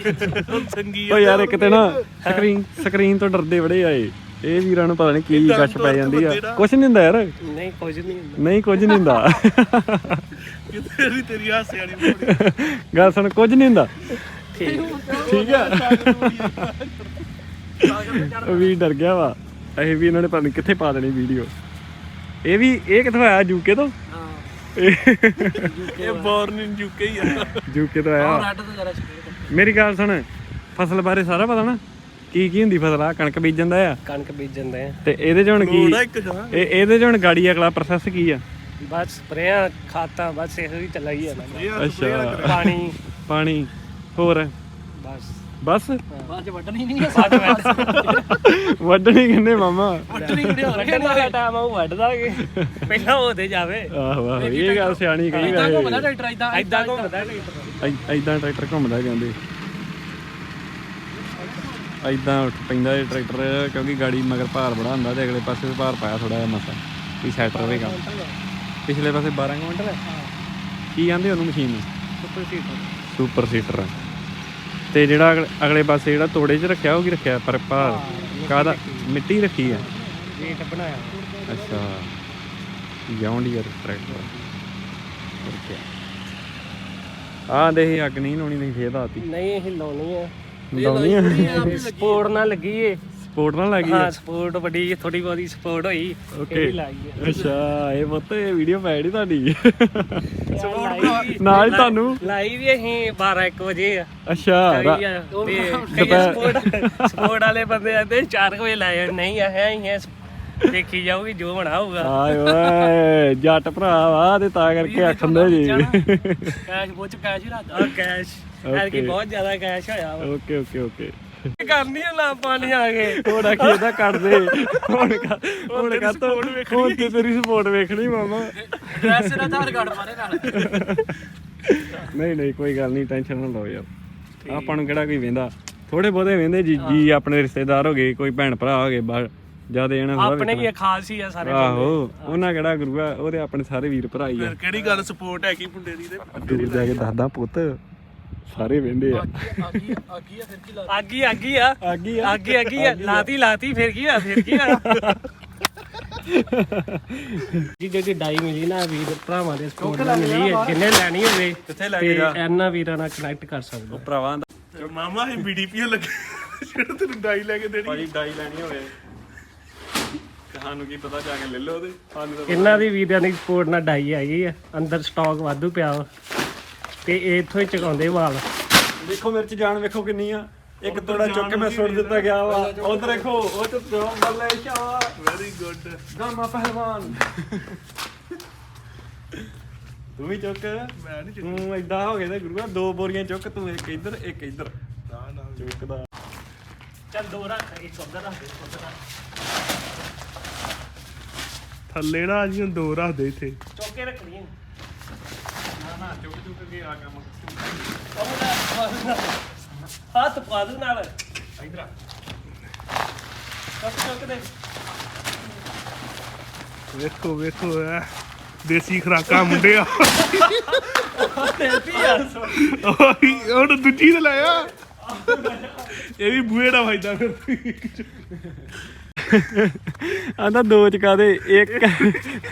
ਚੰਗੀ ਓ ਯਾਰ ਇੱਕ ਤੇ ਨਾ ਸਕਰੀਨ ਸਕਰੀਨ ਤੋਂ ਡਰਦੇ ਬੜੇ ਆਏ ਇਹ। ਵੀਰਾਂ ਨੂੰ ਪਤਾ ਨਹੀਂ ਕੀ ਕੱਛ ਪੈ ਜਾਂਦੀ ਆ। ਕੁਛ ਨਹੀਂ ਹੁੰਦਾ ਯਾਰ। ਨਹੀਂ ਕੁਝ ਨਹੀਂ ਹੁੰਦਾ। ਨਹੀਂ ਕੁਝ ਨਹੀਂ ਹੁੰਦਾ। ਕਿਤੇ ਵੀ ਤੇਰੀ ਹਾਸੇ ਵਾਲੀ ਮੋੜੀ ਗੱਲ ਸੁਣ ਕੁਝ ਨਹੀਂ ਹੁੰਦਾ। ਠੀਕ ਠੀਕ ਆ। ਉਹ ਵੀ ਡਰ ਗਿਆ ਵਾ। ਇਹ ਵੀ ਇਹਨਾਂ ਨੇ ਪਤਾ ਨਹੀਂ ਕਿੱਥੇ ਪਾ ਦੇਣੀ ਵੀਡੀਓ। ਇਹ ਵੀ ਇਹ ਕਿੱਥੋਂ ਆਇਆ? ਯੂਕੇ ਤੋਂ? ਹਾਂ ਇਹ ਬੌਰਨ ਇਨ ਯੂਕੇ ਹੀ ਆ। ਯੂਕੇ ਤੋਂ ਆਇਆ। ਅੱਡ ਤੋਂ ਜਰਾ ਛੇੜ ਮੇਰੀ ਗੱਲ ਸੁਣ ਫਸਲ ਬਾਰੇ ਸਾਰਾ ਪਤਾ ਨਾ? ਕੀ ਕੀ ਹੁੰਦੀ ਫਸਲ? ਆ ਕਣਕ ਬੀਜਣ ਦਾ ਆ। ਕਣਕ ਬੀਜਣ ਆ। ਤੇ ਇਹਦੇ ਚ ਹੁਣ ਕੀ? ਇਹ ਇਹਦੇ ਚ ਹੁਣ ਗਾੜੀ ਅਗਲਾ ਪ੍ਰੋਸੈਸ ਕੀ ਆ? ਬਸ ਸਪਰੇਆਂ ਖਾਤਾ ਬਸ ਇਹੋ ਹੀ ਚਲਾਈ ਆ। ਅੱਛਾ। ਪਾਣੀ। ਪਾਣੀ। ਹੋਰ? ਬਸ। ਬਸ? ਬਾਅਦ ਚ ਵੱਢਣੀ ਨਹੀਂ ਹੈ ਸਾਡ ਵੱਢਣੀ ਕਿੰਨੇ ਮਾਮਾ? ਵੱਢਣੀ ਕਿਹੜੇ ਵੱਢਣ ਦਾ ਟਾਈਮ ਆ ਉਹ ਵੱਢ ਦਾਂਗੇ। ਪਹਿਲਾਂ ਉਹਦੇ ਜਾਵੇ। ਆਹੋ ਆਹੋ ਇਹ ਗੱਲ ਸਿਆਣੀ ਕਹੀ ਇਦਾਂ ਵੈਸੇ। ਘੁੰਮਦਾ ਟਰੈਕਟਰ ਇਦਾਂ ਇਦਾਂ ਘੁੰਮਦਾ ਟਰੈਕਟਰ। ਐਦਾਂ ਟਰੈਕਟਰ ਘੁੰਮਦਾ ਜਾਂਦੇ। ਐਦਾਂ ਉੱਠ ਪੈਂਦਾ ਇਹ ਟਰੈਕਟਰ ਕਿਉਂਕਿ ਗਾੜੀ ਮਗਰ ਭਾਰ ਬੜਾ ਹੁੰਦਾ ਤੇ ਅਗਲੇ ਪਾਸੇ ਵੀ ਭਾਰ ਪਾਇਆ ਥੋੜਾ ਜਿਹਾ ਮਸਾ ਵੀ ਸੈਟ ਰਵੇ ਕੰਮ। ਪਿਛਲੇ ਪਾਸੇ 12 ਕੁਇੰਟਲ ਹੈ। ਕੀ ਕਹਿੰਦੇ ਉਹਨੂੰ ਮਸ਼ੀਨ ਨੂੰ? Super seater. Super seater. ਤੇ ਜਿਹੜਾ ਅਗਲੇ- ਅਗਲੇ ਪਾਸੇ ਜਿਹੜਾ ਤੋੜੇ 'ਚ ਰੱਖਿਆ ਉਹ ਕੀ ਰੱਖਿਆ? ਪਰ ਭਾਰ। ਕਾਹਦਾ? ਮਿੱਟੀ ਰੱਖੀ ਆ ਵੇਟ ਬਣਾਇਆ ਅੱਛਾ। John Deere tractor okay. ਆ ਦੇ ਹੀ ਅੱਗ ਨਹੀਂ ਲਾਉਣੀ ਨਹੀਂ ਫੇਰ ਆਤੀ ਨਹੀਂ ਇਹ ਲਾਉਣੀ ਆ। ਲਾਉਣੀ ਆ? ਸਪੋਰਟ ਨਾਲ ਲੱਗੀ ਏ। ਸਪੋਰਟ ਨਾਲ ਲੱਗੀ ਹਾਂ ਸਪੋਰਟ ਵੱਡੀ ਥੋੜੀ ਬਹੁਤੀ ਸਪੋਰਟ ਹੋਈ ਓਕੇ ਇਹ ਅੱਛਾ ਇਹ ਮਤ ਇਹ ਵੀਡੀਓ ਪੈੜੀ ਤੁਹਾਡੀ। <laughs> ਸਪੋਰਟ ਨਾਲ ਹੀ ਤੁਹਾਨੂੰ? ਲਾਈ ਵੀ ਅਸੀਂ 12 1 ਵਜੇ ਆ। ਅੱਛਾ ਸਪੋਰਟ ਸਪੋਰਟ ਵਾਲੇ ਬੰਦੇ ਆਂਦੇ 4 ਵਜੇ ਲਾਏ ਨਹੀਂ ਆ ਹੈ ਹੀ ਹੈ ਦੇਖੀ ਜਾਊਗੀ ਜੋ ਬਣਾ ਹੋਊਗਾ। ਆਏ ਓਏ ਜੱਟ ਭਰਾ ਵਾ ਤੇ ਤਾਂ ਕਰਕੇ ਆਖੰਦੇ ਜੀ। ਕੈਸ਼ ਬੋਚ ਕੈਸ਼ ਹੀ ਰੱਖਦਾ ਕੈਸ਼ ਐਰ ਕੀ. ਬਹੁਤ ਜ਼ਿਆਦਾ ਕੈਸ਼ ਹੋਇਆ ਓਕੇ ਓਕੇ ਓਕੇ ਕਰਨੀ ਆ ਨਾ ਪਾਣੀ ਆ ਗਏ ਥੋੜਾ ਕੀ ਇਹਦਾ ਕੱਢ ਦੇ। ਹੁਣ ਕਰ ਹੁਣ ਕਰ ਤੋ ਹੁਣ ਤੇ ਤੇਰੀ ਸਪੋਰਟ ਵੇਖਣੀ ਮਾਮਾ। ਡਰੈਸ ਦਾ ਆਧਾਰ ਕਾਰਡ ਮਾਰੇ ਨਾਲ। ਨਹੀਂ ਨਹੀਂ ਕੋਈ ਗੱਲ ਨਹੀਂ ਟੈਨਸ਼ਨ ਨਾ ਲਓ ਯਾਰ। ਆਪਾਂ ਨੂੰ ਕਿਹੜਾ ਕੋਈ ਵੇਂਦਾ? ਥੋੜੇ ਬਹੁਤੇ ਵੇਂਦੇ ਜੀ ਜੀ ਆਪਣੇ ਰਿਸ਼ਤੇਦਾਰ ਹੋ ਗਏ ਕੋਈ ਭੈਣ ਭਰਾ ਹੋ ਗਏ ਬਾਹਰ ਜ਼ਿਆਦਾ ਇਹਨਾਂ ਥੋੜ੍ਹਾ ਆਪਣੇ। ਵੀ ਖਾਸ ਹੀ ਆ ਸਾਰੇ ਆਹੋ ਉਹਨਾਂ ਕਿਹੜਾ ਗੁਰੂ ਆ ਉਹਦੇ ਆਪਣੇ ਸਾਰੇ ਵੀਰ ਭਰਾ ਹੀ ਆ। ਫਿਰ ਕਿਹੜੀ ਗੱਲ ਸਪੋਰਟ ਹੈਗੀ ਮੁੰਡੇ ਦੀ ਤੇ? ਦੂਰ ਜਾ ਕੇ ਦਾਦਾ ਪੁੱਤ। ਸਾਰੇ ਵੇਂਦੇ ਆ। ਆਗੀ ਆਗੀ ਆ। ਕੀ ਆਗੀ ਆਗੀ ਆ। ਆਗੀ ਆਗੀ ਆ। ਲਾਤੀ ਲਾਤੀ ਫਿਰ ਕੀ ਆ ਫਿਰ ਕੀ ਆ ਜੀ ਜਿਹੜੀ ਡਾਈ ਮਿਲੀ ਨਾ ਵੀਰ ਭਰਾਵਾਂ ਦੇ ਸਪੋਰਟ ਨਾਲ ਮਿਲੀ ਹੈ ਜਿੰਨੇ ਲੈਣੀ ਹੋਵੇ ਕਿੱਥੇ ਲੈ ਤੇ ਇਹਨਾਂ ਵੀਰਾਂ ਨਾਲ ਕਨੈਕਟ ਕਰ ਸਕਦੇ ਭਰਾਵਾਂ ਦਾ। ਮਾਮਾ ਇਹ ਬੀਡੀਪੀ ਲੱਗੇ ਜਿਹੜਾ ਤੈਨੂੰ ਡਾਈ ਲੈ ਕੇ ਦੇਣੀ। ਭਾਜੀ ਡਾਈ ਲੈਣੀ ਹੋਵੇ। ਕਹਾਨੂੰ ਕੀ ਪਤਾ ਜਾ ਕੇ ਲੈ ਲਓ ਉਹਦੇ। ਸਾਨੂੰ ਤਾਂ ਇਹਨਾਂ ਦੀ ਵੀਰਾਂ ਦੀ ਸਪੋਰਟ ਨਾਲ ਡਾਈ ਆਈ ਆ ਅੰਦਰ ਸਟਾਕ ਵਾਧੂ ਪਿਆ ਵਾ। ਤੇ ਇਹ ਇੱਥੋਂ ਹੀ ਚਕਾਉਂਦੇ ਵਾਲ। ਦੇਖੋ ਮੇਰੇ ਚ ਜਾਨ ਵੇਖੋ ਕਿੰਨੀ ਆ। ਇੱਕ ਤੋੜਾ ਚੁੱਕ ਕੇ ਮੈਂ ਸੁੱਟ ਦਿੱਤਾ ਗਿਆ ਵਾ। ਉਧਰ ਦੇਖੋ ਉਹ ਚ ਜੋ ਬੱਲੇ ਸ਼ਾ ਵੈਰੀ ਗੁੱਡ ਗਾਮਾ ਪਹਿਲਵਾਨ। ਤੂੰ ਵੀ ਚੁੱਕ। ਮੈਂ ਨਹੀਂ ਤੂੰ ਏਦਾਂ ਹੋ ਗਿਆ ਤੇ ਗੁਰੂਆ ਦੋ ਬੋਰੀਆਂ ਚੁੱਕ ਤੂੰ ਇੱਕ ਇੱਧਰ ਇੱਕ ਇੱਧਰ। ਨਾ ਨਾ। ਚੁੱਕਦਾ। ਚੱਲ ਦੋ ਰੱਖ ਇੱਕ ਉੱਧਰ ਰੱਖ ਦੇ ਉੱਧਰ ਰੱਖ। ਥੱਲੇ ਨਾ ਜੀ ਦੋ ਰੱਖ ਦੇ ਇੱਥੇ। ਚੌਕੇ ਰੱਖਣੀ ਹੈ ਨਾ ਨਾ ਚੁੱਕ ਚੁੱਕ ਕੇ ਆ ਕੰਮ ਹੱਥ ਪਾ ਦੇ ਨਾਲ। ਇੱਧਰ ਕੱਪ ਚੁੱਕ ਦੇ। ਵੇਖੋ ਵੇਖੋ ਐ। ਦੇਸੀ ਖਰਾਕਾਂ ਮੁੰਡਿਆ ਉਹੀ ਉਹ ਦੂਜੀ ਤੇ ਲਾਇਆ। ਇਹ ਵੀ ਬੂਹੇ ਦਾ ਫਾਇਦਾ ਫਿਰ। ਆਂਦਾ ਦੋ ਚਕਾ ਦੇ ਇੱਕ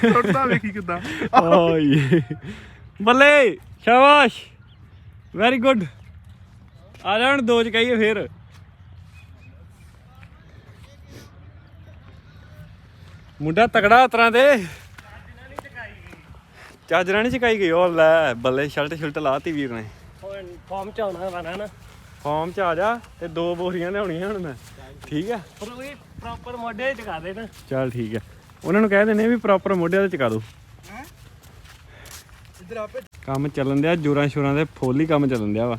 ਟੁੱਟਦਾ ਵੇਖੀ ਕਿਦਾਂ। ਓਏ। ਬੱਲੇ ਸ਼ਾਬਾਸ਼। ਵੈਰੀ ਗੁੱਡ ਆ ਜਾ ਹੁਣ ਦੋ ਚਕਾਈਏ ਫੇਰ। ਮੁੰਡਾ ਤਕੜਾ ਤਰ੍ਹਾਂ ਦੇ ਚਾਜਰਾਂ ਨਹੀਂ ਚਕਾਈ ਗਈ ਉਹ ਲੈ ਬੱਲੇ ਸ਼ਰਟ ਸ਼ੁਲਟ ਲਾਤੀ ਵੀਰ ਨੇ। ਫਾਰਮ ਚ ਆਉਣਾ ਵਾ ਨਾ। ਫਾਰਮ ਚ ਆ ਜਾ ਤੇ ਦੋ ਬੋਰੀਆਂ ਲਿਆਉਣੀਆਂ ਹੁਣ ਮੈਂ। ਠੀਕ ਆ? ਪਰ ਉਹ ਪ੍ਰੋਪਰ ਮੋਢੇ ਚ ਕਰ ਦੇ ਨਾ। ਚੱਲ ਠੀਕ ਆ। ਉਹਨਾਂ ਨੂੰ ਕਹਿ ਦਿੰਦੇ ਵੀ ਪ੍ਰੋਪਰ ਮੋਢੇ ਤੇ ਚਕਾ ਕੰਮ ਚੱਲਣ ਦਿਆ ਜੋਰਾਂ ਸ਼ੋਰਾਂ ਦੇ ਫੁੱਲ ਹੀ ਕੰਮ ਚੱਲਣ ਦਿਆ ਵਾ।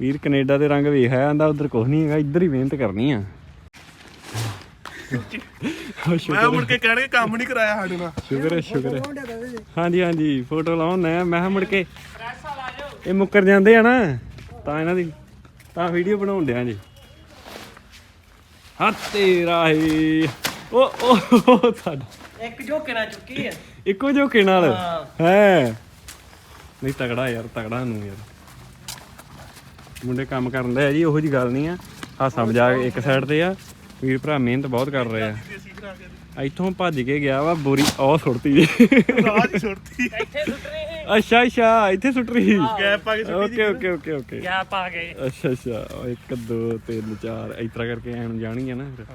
ਵੀਰ ਕੈਨੇਡਾ ਦੇ ਰੰਗ ਵੇਖ ਆਇਆ ਆਂਦਾ ਉਧਰ ਕੁਝ ਨਹੀਂ ਹੈਗਾ ਇੱਧਰ ਹੀ ਮਿਹਨਤ ਕਰਨੀ ਆ। ਮੈਂ ਮੁੜ ਕੇ ਕਹਿਣਗੇ ਕੰਮ ਨਹੀਂ ਕਰਾਇਆ ਸਾਡੇ ਨਾਲ। ਸ਼ੁਕਰ ਹੈ ਸ਼ੁਕਰ ਹੈ। ਹਾਂਜੀ ਹਾਂਜੀ ਫੋਟੋ ਲਾਉਣਾ ਮੈਂ ਕਿਹਾ ਮੁੜ ਕੇ ਇਹ ਮੁੱਕਰ ਜਾਂਦੇ ਆ ਨਾ ਤਾਂ ਇਹਨਾਂ ਦੀ ਤਾਂ ਵੀਡੀਓ ਬਣਾਉਣ ਡਿਆ ਜੀ। ਹਾਂ ਤੇਰਾ ਹੀ ਉਹ ਉਹ ਸਾਡਾ। ਇੱਕ ਝੋਕੇ ਨਾਲ ਚੁੱਕੀ ਆ। ਇੱਕੋ ਝੋਕੇ ਨਾਲ? ਹਾਂ। ਨਹੀਂ ਤਗੜਾ ਯਾਰ ਤਗੜਾ ਨੂੰ ਯਾਰ। ਮੁੰਡੇ ਕੰਮ ਕਰਨ ਦੇ ਆ ਜੀ ਉਹੋ ਜੀ ਗੱਲ ਨਹੀਂ ਆ। ਹਾਸਾ ਮਜ਼ਾਕ ਇੱਕ ਸਾਈਡ ਤੇ ਆ। ਵੀਰ ਭਰਾ ਮਿਹਨਤ ਬਹੁਤ ਕਰ ਰਹੇ ਆ। ਇੱਥੋਂ ਭੱਜ ਕੇ ਗਿਆ ਵਾ ਬੋਰੀ ਉਹ ਸੁੱਟਤੀ ਜੀ। ਰਾਜ ਇੱਥੇ ਅੱਛਾ ਅੱਛਾ ਇੱਥੇ ਸੁੱਟ ਰਹੀ। ਗੈਪ ਪਾ ਕੇ ਸੁੱਟੀ ਓਕੇ ਓਕੇ ਓਕੇ ਓਕੇ। ਪਾ ਗਏ। ਅੱਛਾ ਅੱਛਾ ਉਹ ਇੱਕ ਦੋ ਤਿੰਨ ਚਾਰ ਇਸ ਤਰ੍ਹਾਂ ਕਰਕੇ ਐਨ ਜਾਣਗੀਆਂ ਨਾ ਫਿਰ।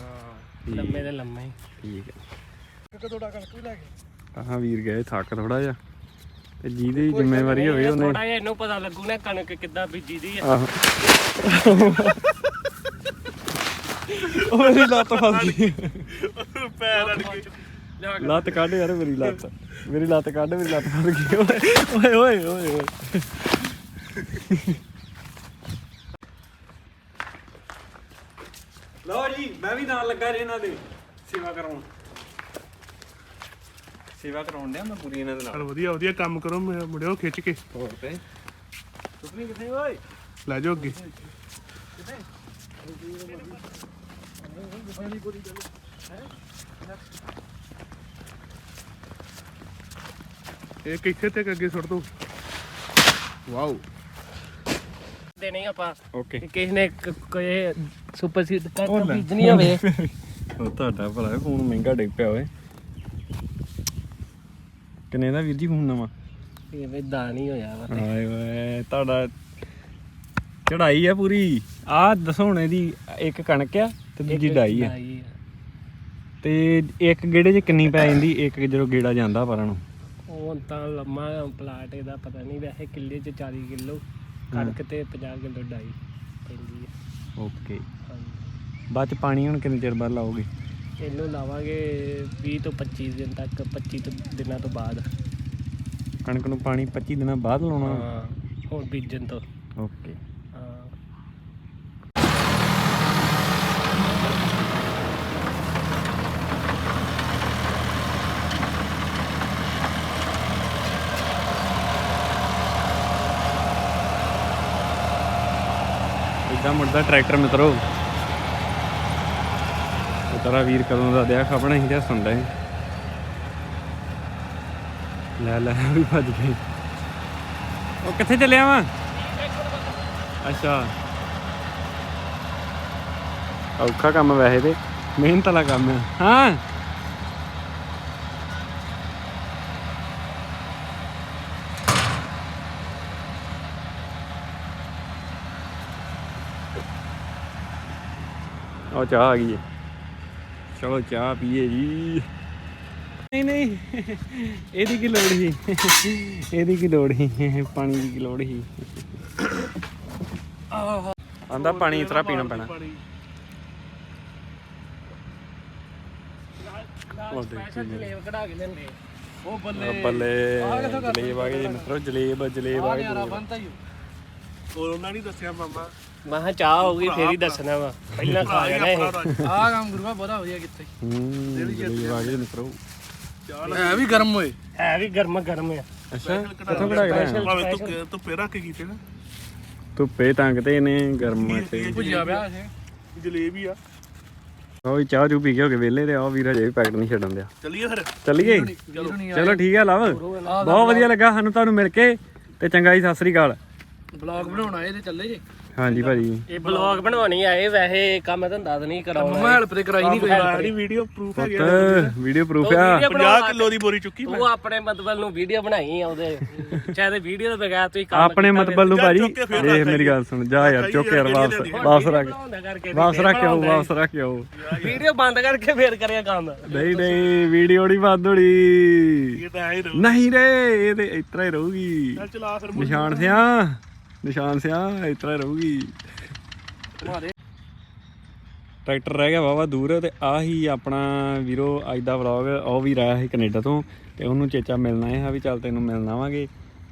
ਲੰਮੇ ਦੇ ਲੰਮੇ। ਠੀਕ ਹੈ ਥੋੜਾ ਕਣਕ ਵੀ ਲੈ ਕੇ ਹਾਂ ਵੀਰ ਗਏ ਥੱਕ ਥੋੜਾ ਜਿਹਾ। ਤੇ ਜਿਹਦੀ ਜ਼ਿੰਮੇਵਾਰੀ ਹੋਵੇ ਉਹਨੇ ਥੋੜਾ ਜਿਹਾ ਇਹਨੂੰ ਪਤਾ ਲੱਗੂ ਨਾ ਕਣਕ ਕਿੱਦਾਂ ਬੀਜੀ ਦੀ ਆ। ਆਹੋ। ਉਹ ਮੇਰੀ ਲੱਤ ਫਸ ਗਈ। ਪੈਰ ਅੜ ਕੇ ਲੱਤ ਕੱਢ ਯਾਰ ਮੇਰੀ ਲੱਤ। ਮੇਰੀ ਲੱਤ ਕੱਢ ਮੇਰੀ ਲੱਤ ਫਸ ਗਈ। ਓਏ ਓਏ ਓਏ ਓਏ। ਲਓ ਜੀ ਮੈਂ ਵੀ ਨਾਲ ਲੱਗਾ ਜੇ ਇਹਨਾਂ ਦੇ। ਸੇਵਾ ਕਰਾਉਣ। ਸੇਵਾ ਕਰਾਉਣ ਡਿਆ ਮੈਂ ਪੂਰੀ ਇਹਨਾਂ ਦੇ ਚਲ ਨਾਲ ਵਧੀਆ ਵਧੀਆ ਕੰਮ ਕਰੋ ਮੇਰੇ ਮੁੰਡਿਓ ਖਿੱਚ ਕੇ। ਹੋਰ ਤੇ ਸੁਪਨੀ ਕਿੱਥੇ ਓਏ? ਲੈ ਜਾਓ ਅੱਗੇ। ਇਹ ਕਿੱਥੇ ਤੇ ਅੱਗੇ ਸੁੱਟ ਦੋ ਵਾਓ। ਦੇ ਨਹੀਂ ਆਪਾਂ। ਓਕੇ। ਕਿ ਕਿਸੇ ਨੇ ਕ- ਕੋਈ ਸੁਪਰ ਸੀਡ ਕਣਕ ਬੀਜਣੀ ਹੋਵੇ। ਉਹ ਤੁਹਾਡਾ ਭਲਾ ਫੋਨ ਮਹਿੰਗਾ ਡਿੱਗ ਪਿਆ ਓਏ। ਕਿੰਨੇ ਦਾ ਵੀਰ ਜੀ ਫੋਨ ਨਵਾਂ? ਇਹ ਵੀ ਦਾ ਨਹੀਂ ਹੋਇਆ ਵਾ ਤੇ। ਹਾਏ ਓਏ ਤੁਹਾਡਾ ਚੜਾਈ ਆ ਪੂਰੀ। ਆ ਦਸੋਣੇ ਦੀ ਇੱਕ ਕਣਕ ਆ ਤੇ ਦੂਜੀ ਡਾਈ ਆ। ਡਾਈ ਆ। ਤੇ ਇੱਕ ਗੇੜੇ 'ਚ ਕਿੰਨੀ ਪੈ ਜਾਂਦੀ? ਇੱਕ ਜਦੋਂ ਗੇੜਾ ਜਾਂਦਾ ਪਰਾਂ ਨੂੰ। ਉਹ ਤਾਂ ਲੰਮਾ ਪਲਾਟ ਇਹਦਾ ਪਤਾ ਨਹੀਂ ਵੈਸੇ ਕਿੱਲੇ 'ਚ 40 ਕਿਲੋ ਕਣਕ ਤੇ 50 ਕਿਲੋ ਡਾਈ ਪੈਂਦੀ ਹੈ ਓਕੇ। ਹਾਂਜੀ। ਬਾਅਦ ਚ ਪਾਣੀ ਹੁਣ ਕਿੰਨੇ ਚਿਰ ਬਾਅਦ ਲਾਓਗੇ? ਇਹਨੂੰ ਲਾਵਾਂਗੇ 20 ਤੋਂ 25 ਦਿਨ ਤੱਕ 25 ਤੋਂ ਦਿਨਾਂ ਤੋਂ ਬਾਅਦ। ਕਣਕ ਨੂੰ ਪਾਣੀ 25 ਦਿਨਾਂ ਬਾਅਦ ਲਾਉਣਾ? ਹਾਂ ਹੁਣ ਬੀਜਣ ਤੋਂ। ਓਕੇ। ਇਦਾਂ ਮੁੜਦਾ ਟਰੈਕਟਰ ਮਿੱਤਰੋ। ਤਰਾ ਵੀਰ ਕਦੋਂ ਦਾ ਦਿਆ ਖਪਣਾ ਹੀ ਜਾਂ ਸੁਣਦਾ ਹੈ ਲੈ ਲੈ, ਵੀ ਭੱਜ ਗਈ। ਉਹ ਕਿੱਥੇ ਚੱਲਿਆ ਵਾ? ਅੱਛਾ। ਔਖਾ ਕੰਮ ਵੈਸੇ ਤੇ। ਮਿਹਨਤ ਵਾਲਾ ਕੰਮ ਹੈ ਹਾਂ। ਉਹ ਚਾਹ ਆ ਗਈ ਹੈ ਚਲੋ ਚਾਹ ਪੀਏ ਜੀ। ਨਹੀਂ ਨਹੀਂ ਇਹਦੀ ਕੀ ਲੋੜ ਸੀ? ਇਹਦੀ ਕੀ ਲੋੜ ਸੀ? ਪਾਣੀ ਦੀ ਕੀ ਲੋੜ ਸੀ? ਆਂਦਾ ਪਾਣੀ ਇਤਰਾ ਪੀਣਾ ਪੈਣਾ। ਉਹ ਦੇਖ ਕਢਾ ਕੇ ਲੈਂਦੇ ਉਹ ਬੱਲੇ ਬੱਲੇ ਜਲੇਬ ਆ ਗਈ ਮਿੱਤਰੋ ਜਲੇਬ ਜਲੇਬ ਆ ਹੀ ਹੋਰ ਉਹਨਾਂ ਨਹੀਂ ਦੱਸਿਆ ਮਾਮਾ। ਮੈਂ ਕਿਹਾ ਚਾਹ ਹੋਊਗੀ ਫੇਰ ਹੀ ਦੱਸਣਾ ਵਾ। ਪਹਿਲਾਂ ਖਾ ਜਾਣਾ ਇਹ। ਆਹ ਕੰਮ ਗੁਰੂਆ ਬੜਾ ਵਧੀਆ ਕੀਤਾ ਹੂੰ ਜਲੇਬ ਆ ਗਈ ਮਿੱਤਰੋ ਹੈ ਵੀ ਗਰਮ ਹੋਏ। ਹੈ ਵੀ ਗਰਮ ਗਰਮ ਆ। ਅੱਛਾ ਕਿੱਥੋਂ ਕਢਾ ਕੇ ਲਿਆਇਆ? ਭਾਵੇਂ ਤੂੰ ਧੁੱਪੇ ਰੱਖ ਕੇ ਕੀਤੇ ਨਾ। ਧੁੱਪੇ ਟੰਗ ਤੇ ਨੇ ਗਰਮ ਤੇ ਭੁਜਿਆ ਪਿਆ ਸੀ ਜਲੇਬੀ ਆ। ਉਹ ਵੀ ਚਾਹ ਚੂ ਪੀ ਕੇ ਹੋ ਕੇ ਵਿਹਲੇ ਤੇ ਆ ਵੀਰ ਹਜੇ ਵੀ ਪੈਕਟ ਨਹੀਂ ਛੱਡਣ ਦਿਆ। ਚੱਲੀਏ ਫਿਰ? ਚੱਲੀਏ? ਚਲੋ ਠੀਕ ਹੈ ਲਵ। ਬਹੁਤ ਵਧੀਆ ਲੱਗਾ ਸਾਨੂੰ ਤੁਹਾਨੂੰ ਮਿਲ ਕੇ ਤੇ ਚੰਗਾ ਜੀ ਸਤਿ ਸ੍ਰੀ ਅਕਾਲ। ਬਲੌਗ ਬਣਾਉਣਾ ਇਹ ਤੇ ਚੱਲੇ ਜੇ। ਹਾਂਜੀ ਭਾਜੀ। ਇਹ ਬਲੌਗ ਬਣਾਉਣੀ ਆਏ ਵੈਸੇ ਕੰਮ ਧੰਦਾ ਤਾਂ ਨਹੀਂ ਕਰਾਉਣਾ। ਮੰਮਾ ਹੈਲਪ ਤੇ ਕਰਾਈ ਨਹੀਂ ਕੋਈ ਸਾਡੀ ਵੀਡੀਓ ਪ੍ਰੂਫ ਹੈਗੀ ਪੁੱਤ ਵੀਡੀਓ ਪ੍ਰੂਫ ਆ। 50 ਕਿਲੋ ਦੀ ਬੋਰੀ ਚੁੱਕੀ ਤੂੰ ਆਪਣੇ ਮਤਲਬ ਨੂੰ ਵੀਡੀਓ ਬਣਾਈ ਆ ਉਹਦੇ। ਚਾਹੇ ਵੀਡੀਓ ਤੋਂ ਬਗੈਰ ਤੁਸੀਂ ਕੰਮ ਆਪਣੇ ਮਤਬਲ ਨੂੰ ਭਾਜੀ ਇਹ ਮੇਰੀ ਗੱਲ ਸੁਣ ਜਾ ਯਾਰ ਚੁੱਕ ਯਾਰ ਵਾਪਸ ਵਾਪਸ ਰੱਖ ਵਾਪਸ ਰੱਖ। ਕੇ ਆਓ ਵਾਪਸ ਰੱਖ ਕੇ ਆਓ ਵੀਡੀਓ ਬੰਦ ਕਰਕੇ ਫੇਰ ਕਰਿਆ ਕੰਮ। ਨਹੀਂ ਨਹੀਂ ਵੀਡੀਓ ਨਹੀਂ ਬੰਦ ਹੋਣੀ। ਇਹ ਤਾਂ ਐ ਹੀ ਰਹੂ। ਨਹੀਂ ਰੇ ਇਹ ਤੇ ਇਸ ਤਰ੍ਹਾਂ ਹੀ ਰਹੂਗੀ। ਚੱਲ ਚਲਾ ਫਿਰ ਨਿਸ਼ਾਨ ਸਿਆ। ਨਿਸ਼ਾਨ ਸਿਆ ਇਸ ਤਰ੍ਹਾਂ ਰਹੂਗੀ ਟਰੈਕਟਰ ਰਹਿ ਗਿਆ ਵਾਵਾ ਦੂਰ ਤੇ ਆਹੀ ਆਪਣਾ ਵੀਰੋ ਅੱਜ ਦਾ ਵਲੌਗ ਉਹ ਵੀ ਰਾਇਆ ਸੀ ਕੈਨੇਡਾ ਤੋਂ ਤੇ ਉਹਨੂੰ ਚੇਚਾ ਮਿਲਣਾ ਹੈ ਵੀ ਚੱਲ ਤੈਨੂੰ ਮਿਲਣ ਆਵਾਂਗੇ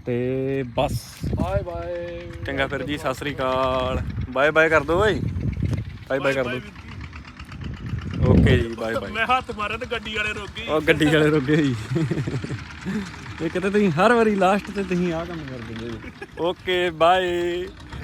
ਤੇ ਬਸ। Bye bye. ਚੰਗਾ ਫਿਰ ਜੀ ਸਤਿ ਸ੍ਰੀ ਅਕਾਲ। ਬਾਏ ਬਾਏ ਕਰ ਦੋ ਓਏ ਬਾਏ ਬਾਏ ਕਰ ਦੋ। ਓਕੇ ਜੀ ਬਾਏ ਬਾਏ। ਮੈਂ ਹੱਥ ਮਾਰਿਆ ਤੇ ਗੱਡੀ ਵਾਲੇ ਰੁਕ ਗਏ। ਉਹ ਗੱਡੀ ਵਾਲੇ ਰੁਕੇ ਜੀ। ਇਹ ਕਿਤੇ ਤੁਸੀਂ ਹਰ ਵਾਰੀ ਲਾਸਟ ਤੇ ਤੁਸੀਂ ਆਹ ਕੰਮ ਕਰ ਦਿੰਦੇ ਜੀ ਓਕੇ ਬਾਏ